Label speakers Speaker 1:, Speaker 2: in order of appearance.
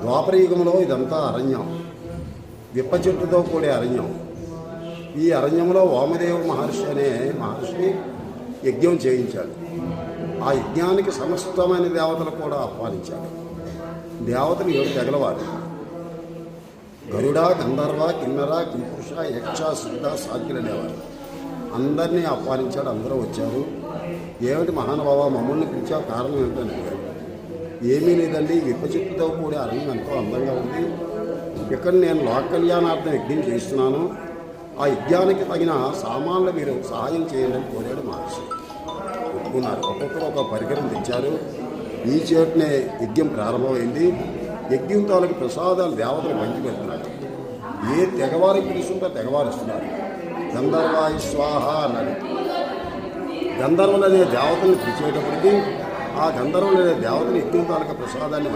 Speaker 1: ద్వాపర యుగంలో ఇదంతా అరణ్యం. విప్ప చెట్టుతో కూడే అరణ్యం. ఈ అరణ్యంలో వామదేవ మహర్షి అనే మహర్షి యజ్ఞం చేయించాడు. ఆ యజ్ఞానికి సమస్తమైన దేవతలు కూడా ఆహ్వానించాడు దేవతలు ఏడు తెగలవారు? గరుడ గంధర్వ కిన్నర కింపురుష యక్ష సిద్ధ సాకిలు అనేవారు. అందరినీ ఆహ్వానించాడు అందరూ వచ్చారు. ఏమిటి మహానుభావ మమ్మల్ని పిలిచా కారణం ఏమిటని ఏమీ లేదండి. విపచిత్తుతో కూడి అరణ్యం ఎంతో అందంగా ఉంది. ఇక్కడ నేను లోక కళ్యాణార్థం యజ్ఞం చేస్తున్నాను. ఆ యజ్ఞానికి తగిన సామాన్లు మీరు సహాయం చేయాలని కోరాడు మహర్షి. ఒప్పుకున్నారు. ఒక్కొక్కరు ఒక పరికరం తెచ్చారు. ఈ చోటనే యజ్ఞం ప్రారంభమైంది. యజ్ఞం తాలూకు ప్రసాదాలు దేవతలు పంచి పెడుతున్నారు. ఏ తెగవారి పిలుస్తుంటే తెగవారు ఇస్తున్నారు గంధర్వాయి స్వాహ అన్నాడు. గంధర్వులు అనే దేవతల్ని పిలిచేటప్పటికీ ఆ గంధర్వులు అనే దేవతలు యజ్ఞం తాలూకు ప్రసాదాన్ని